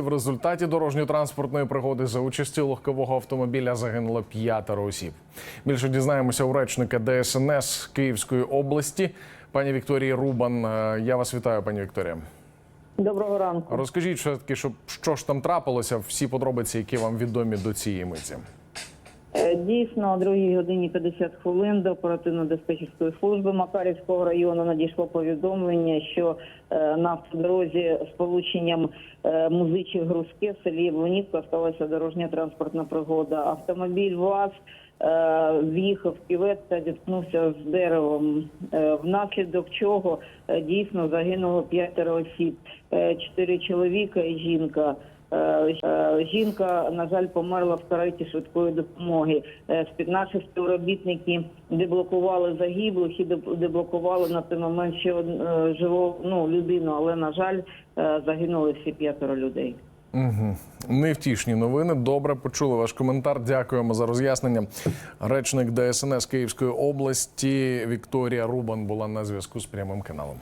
В результаті дорожньо-транспортної пригоди за участі легкового автомобіля загинуло п'ятеро осіб. Більше дізнаємося у речника ДСНС Київської області, пані Вікторії Рубан. Е, Я вас вітаю, пані Вікторія. Доброго ранку. Розкажіть все таки, що, що ж там трапилося, всі подробиці, які вам відомі до цієї миті. Дійсно, о 2 годині 50 хвилин до оперативно-диспетчерської служби Макарівського району надійшло повідомлення, що е, на автодорозі з полученням е, музичі грузки в селі Яблунівка сталася дорожня транспортна пригода. Автомобіль ВАЗ е, в'їхав ківет та зіткнувся з деревом, внаслідок чого дійсно загинуло п'ятеро осіб, чотири чоловіка і жінка. Е, е, Жінка, на жаль, померла в кареті швидкої допомоги. Е, Наші співробітники деблокували загиблих і деб- деблокували на той момент ще живу ну, людину, але на жаль, загинули всі п'ятеро людей. Угу. Невтішні новини. Добре, почули ваш коментар. Дякуємо за роз'яснення. Речник ДСНС Київської області Вікторія Рубан була на зв'язку з прямим каналом.